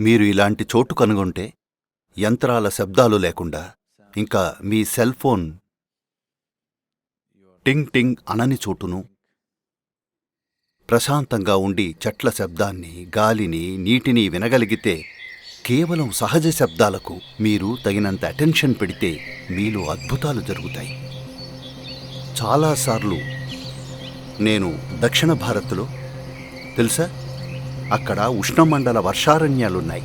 మీరు ఇలాంటి చోటు కనుగొంటే యంత్రాల శబ్దాలు లేకుండా ఇంకా మీ సెల్ ఫోన్ టింగ్ టింగ్ అనని చోటును ప్రశాంతంగా ఉండి చెట్ల శబ్దాన్ని గాలిని నీటిని వినగలిగితే కేవలం సహజ శబ్దాలకు మీరు తగినంత అటెన్షన్ పెడితే మీలో అద్భుతాలు జరుగుతాయి. చాలాసార్లు నేను దక్షిణ భారత్లో తెలుసా? అక్కడ ఉష్ణమండల వర్షారణ్యాలున్నాయి.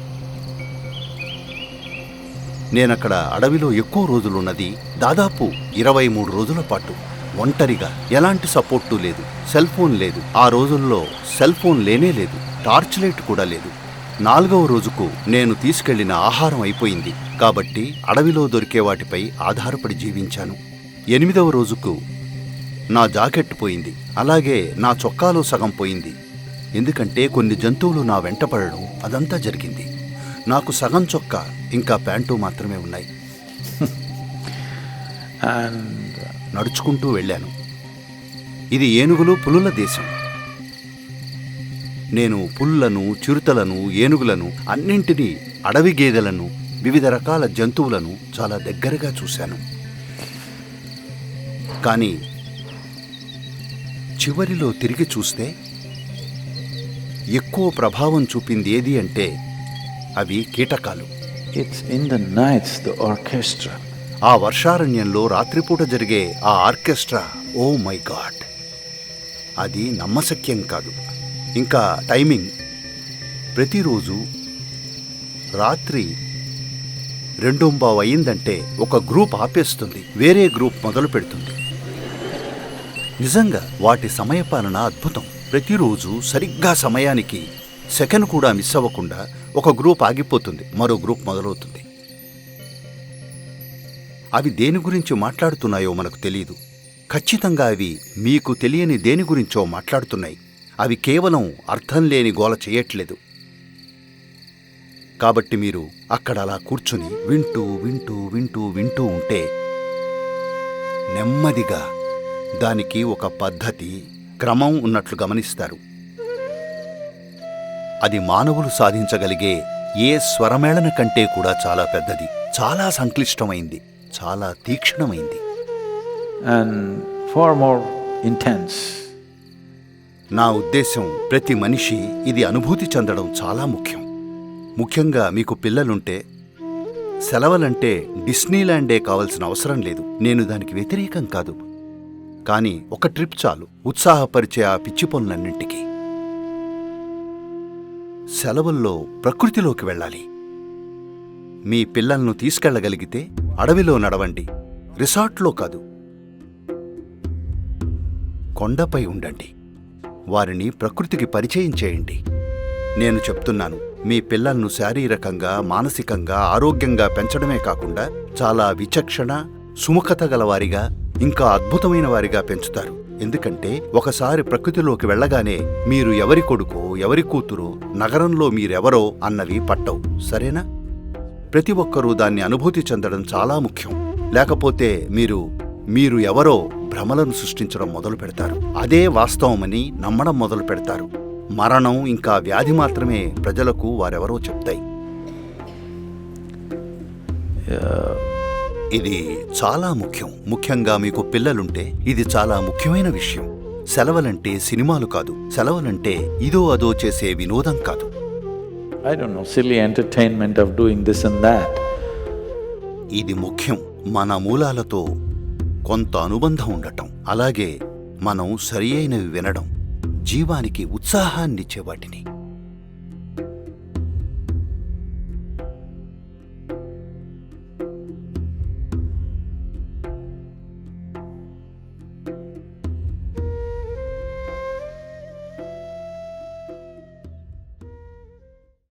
నేనక్కడ అడవిలో ఎక్కువ రోజులున్నది దాదాపు ఇరవై మూడు రోజుల పాటు. ఒంటరిగా ఎలాంటి సపోర్టు లేదు సెల్ ఫోన్ లేదు. ఆ రోజుల్లో సెల్ ఫోన్ లేనే లేదు టార్చ్ లైట్ కూడా లేదు. నాలుగవ రోజుకు నేను తీసుకెళ్ళిన ఆహారం అయిపోయింది. కాబట్టి అడవిలో దొరికే వాటిపై ఆధారపడి జీవించాను. ఎనిమిదవ రోజుకు నా జాకెట్ పోయింది. అలాగే నా చొక్కాలో సగం పోయింది. ఎందుకంటే కొన్ని జంతువులు నా వెంట పడడం అదంతా జరిగింది. నాకు సగం చొక్కా ఇంకా ప్యాంటు మాత్రమే ఉన్నాయి. నడుచుకుంటూ వెళ్ళాను. ఇది ఏనుగులు పులుల దేశం. నేను పుల్లను చిరుతలను ఏనుగులను అన్నింటినీ అడవి గేదెలను వివిధ రకాల జంతువులను చాలా దగ్గరగా చూశాను. కానీ చివరిలో తిరిగి చూస్తే ఎక్కువ ప్రభావం చూపింది ఏది అంటే అవి కీటకాలు. It's in the nights, the orchestra. ఆ వర్షారణ్యంలో రాత్రిపూట జరిగే ఆ ఆర్కెస్ట్రా ఓ మై గాడ్. అది నమ్మశక్యం కాదు. ఇంకా టైమింగ్. ప్రతిరోజు రాత్రి రెండొంబావు అయిందంటే ఒక గ్రూప్ ఆపేస్తుంది. వేరే గ్రూప్ మొదలు పెడుతుంది నిజంగా వాటి సమయపాలన అద్భుతం. ప్రతిరోజు సరిగ్గా సమయానికి సెకండ్ కూడా మిస్ అవ్వకుండా ఒక గ్రూప్ ఆగిపోతుంది మరో గ్రూప్ మొదలవుతుంది. అవి దేని గురించి మాట్లాడుతున్నాయో మనకు తెలియదు ఖచ్చితంగా అవి మీకు తెలియని దేని గురించో మాట్లాడుతున్నాయి. అవి కేవలం అర్థం లేని గోల చేయట్లేదు. కాబట్టి మీరు అక్కడ అలా కూర్చుని వింటూ వింటూ వింటూ వింటూ ఉంటే నెమ్మదిగా దానికి ఒక పద్ధతి క్రమం ఉన్నట్లు గమనిస్తారు. అది మానవులు సాధించగలిగే ఏ స్వరమేళన కంటే కూడా చాలా పెద్దది. చాలా సంక్లిష్టమైంది. చాలా తీక్షణమైంది. నా ఉద్దేశం ప్రతి మనిషి ఇది అనుభూతి చెందడం చాలా ముఖ్యం. ముఖ్యంగా మీకు పిల్లలుంటే సెలవులంటే డిస్నీలాండే కావాల్సిన అవసరం లేదు. నేను దానికి వ్యతిరేకం కాదు. కానీ ఒక ట్రిప్ చాలు. ఉత్సాహపరిచే ఆ పిచ్చి పనులన్నింటికీ. సెలవుల్లో ప్రకృతిలోకి వెళ్ళాలి. మీ పిల్లలను తీసుకెళ్ళగలిగితే అడవిలో నడవండి. రిసార్ట్లో కాదు. కొండపై ఉండండి. వారిని ప్రకృతికి పరిచయం చేయండి. నేను చెప్తున్నాను మీ పిల్లలను శారీరకంగా మానసికంగా ఆరోగ్యంగా పెంచడమే కాకుండా చాలా విచక్షణ సుముఖత గలవారిగా ఇంకా అద్భుతమైన వారిగా పెంచుతారు. ఎందుకంటే ఒకసారి ప్రకృతిలోకి వెళ్ళగానే మీరు ఎవరి కొడుకో ఎవరి కూతురో నగరంలో మీరెవరో అన్నవి పట్టవు. సరేనా? ప్రతి ఒక్కరూ దాన్ని అనుభూతి చెందడం చాలా ముఖ్యం. లేకపోతే మీరు మీరు ఎవరో భ్రమలను సృష్టించడం మొదలు పెడతారు. అదే వాస్తవమని నమ్మడం మొదలు పెడతారు. మరణం ఇంకా వ్యాధి మాత్రమే ప్రజలకు వారెవరో చెప్తాయి. ఇది చాలా ముఖ్యం. ముఖ్యంగా మీకు పిల్లలుంటే ఇది చాలా ముఖ్యమైన విషయం. సెలవులంటే సినిమాలు కాదు. సెలవులంటే ఇదో అదో చేసే వినోదం కాదు. Of doing this and that. ఇది ముఖ్యం. మన మూలాలతో కొంత అనుబంధం ఉండటం. అలాగే మనం సరి అయినవి వినడం. జీవానికి ఉత్సాహాన్నిచ్చే వాటిని.